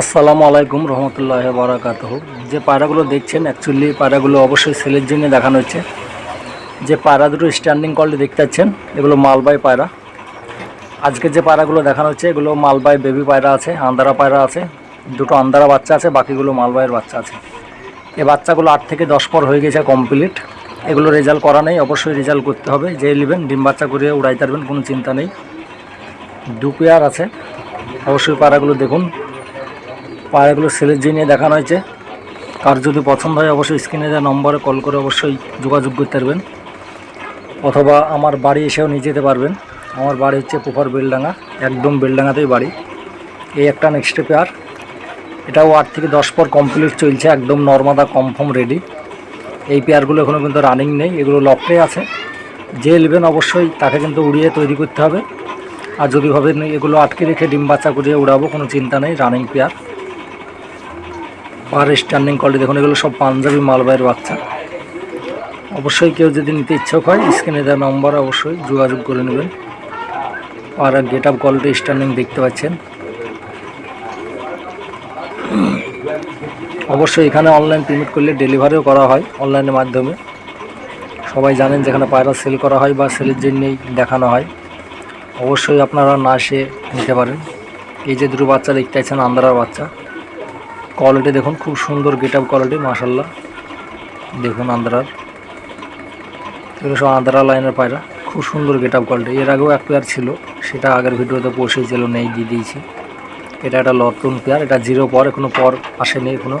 আসসালামু আলাইকুম রহমতুল্লাহ বারাকাত যে পায়রাগুলো দেখছেন অ্যাকচুয়ালি পায়রাগুলো অবশ্যই সেলের জন্য দেখানো হচ্ছে। যে পায়রা দুটো স্ট্যান্ডিং করলে দেখতে পাচ্ছেন, এগুলো মালবাই পায়রা। আজকে যে পায়রাগুলো দেখানো হচ্ছে, এগুলো মালবাই বেবি পায়রা আছে আন্দারা পায়রা আছে, দুটো আন্দারা বাচ্চা আছে, বাকিগুলো মালবাইয়ের বাচ্চা আছে। এই বাচ্চাগুলো আট থেকে দশ পর হয়ে গেছে কমপ্লিট এগুলো রেজাল্ট করা নেই, অবশ্যই রেজাল্ট করতে হবে, যে নেবেন, ডিম বাচ্চা করে উড়াই পারবেন, কোনো চিন্তা নেই। দু পেয়ার আছে, অবশ্যই পায়রাগুলো দেখুন। পায়রাগুলো সেলের জন্য দেখানো হয়েছে, কার যদি পছন্দ হয় অবশ্যই স্ক্রিনে দেওয়া নম্বরে কল করে অবশ্যই যোগাযোগ করতে পারবেন। অথবা আমার বাড়ি এসেও নিয়ে যেতে পারবেন। আমার বাড়ি হচ্ছে পুফার বেলডাঙ্গা, একদম বেলডাঙ্গাতেই বাড়ি। এই একটা নেক্সট পেয়ার এটাও আট থেকে দশ পর কমপ্লিট চলছে, একদম নর্মাদা কনফার্ম রেডি এই পেয়ারগুলো এখনও কিন্তু রানিং নেই, এগুলো লকটে আছে। যে নেবেন অবশ্যই তাকে কিন্তু উড়িয়ে তৈরি করতে হবে। আর যদি ভাবেন এগুলো আটকে রেখে ডিম বাচ্চা করিয়ে উড়াবো, কোনো চিন্তা নেই running pair per standing quality দেখুন, এগুলো সব পাঞ্জাবি মালবাইয়ের বাচ্চা। অবশ্যই কেউ যদি নিতে ইচ্ছুক হয়, স্ক্রিনে দেওয়া নম্বর অবশ্যই যোগাযোগ করে নেবেন। আর গেট আপ কোয়ালিটি স্ট্যান্ডিং দেখতে পাচ্ছেন। অবশ্যই এখানে অনলাইন পেমেন্ট করলে ডেলিভারিও করা হয় অনলাইনের মাধ্যমে। সবাই জানেন যেখানে পায়রা সেল করা হয় বা সেলের জন্যেই দেখানো হয়। অবশ্যই আপনারা না এসে নিতে পারেন। এই যে দুটো বাচ্চা দেখতে পাচ্ছেন আন্দারার বাচ্চা। কোয়ালিটি দেখুন, খুব সুন্দর গেট আপ কোয়ালিটি মাসাল্লাহ দেখুন আন্দ্রার। এগুলো সব আন্দ্রা লাইনের পায়রা, খুব সুন্দর গেট আপ কোয়ালিটি এর আগেও এক পেয়ার ছিল, সেটা আগের ভিডিওতে পৌঁছেছিল, নেই, দিয়ে দিয়েছি। এটা একটা লটন পেয়ার এটা জিরো পর এখনও পর আসেনি এখনও।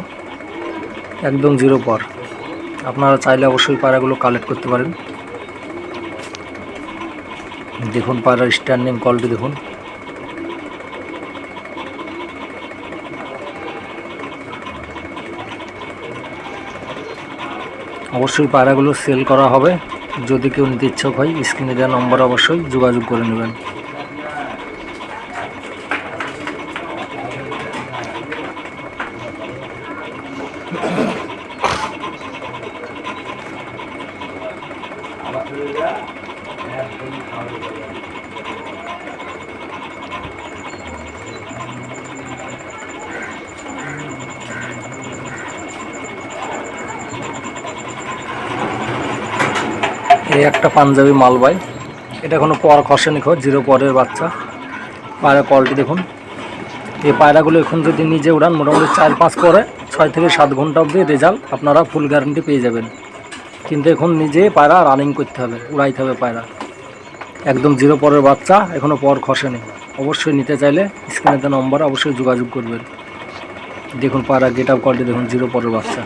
একদম জিরো পর আপনারা চাইলে অবশ্যই পায়রাগুলো কালেক্ট করতে পারেন। দেখুন পায়রার স্ট্যান্ডিং কোয়ালিটি দেখুন। অবশ্যই পায়রাগুলো সেল করা হবে। যদি কেউ নিতে ইচ্ছুক হয়, স্ক্রিনে দেওয়া নম্বর অবশ্যই যোগাযোগ করে নেবেন। এই একটা পাঞ্জাবি মালবাই এটা কোনো পর খসেনি খো জিরো পরের বাচ্চা। পায়রা কোয়ালিটি দেখুন। এই পায়রাগুলো এখন যদি নিজে উড়ান, মোটামুটি চার পাঁচ পরে ছয় থেকে সাত ঘণ্টা অবধি রেজাল্ট আপনারা ফুল গ্যারান্টি পেয়ে যাবেন। কিন্তু এখন নিজে পায়রা রানিং করতে হবে, উড়াইতে হবে পায়রা। একদম জিরো পরের বাচ্চা এখনও পর খসেনি। অবশ্যই নিতে চাইলে স্ক্রিনেতে নম্বর অবশ্যই যোগাযোগ করবেন। দেখুন পায়রা গেট আপ কোয়ালিটি দেখুন, জিরো পরের বাচ্চা।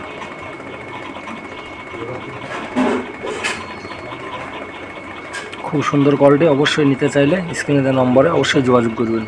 খুব সুন্দর কোয়ালিটি অবশ্যই নিতে চাইলে স্ক্রিনে দেওয়া নম্বরে অবশ্যই যোগাযোগ করবেন।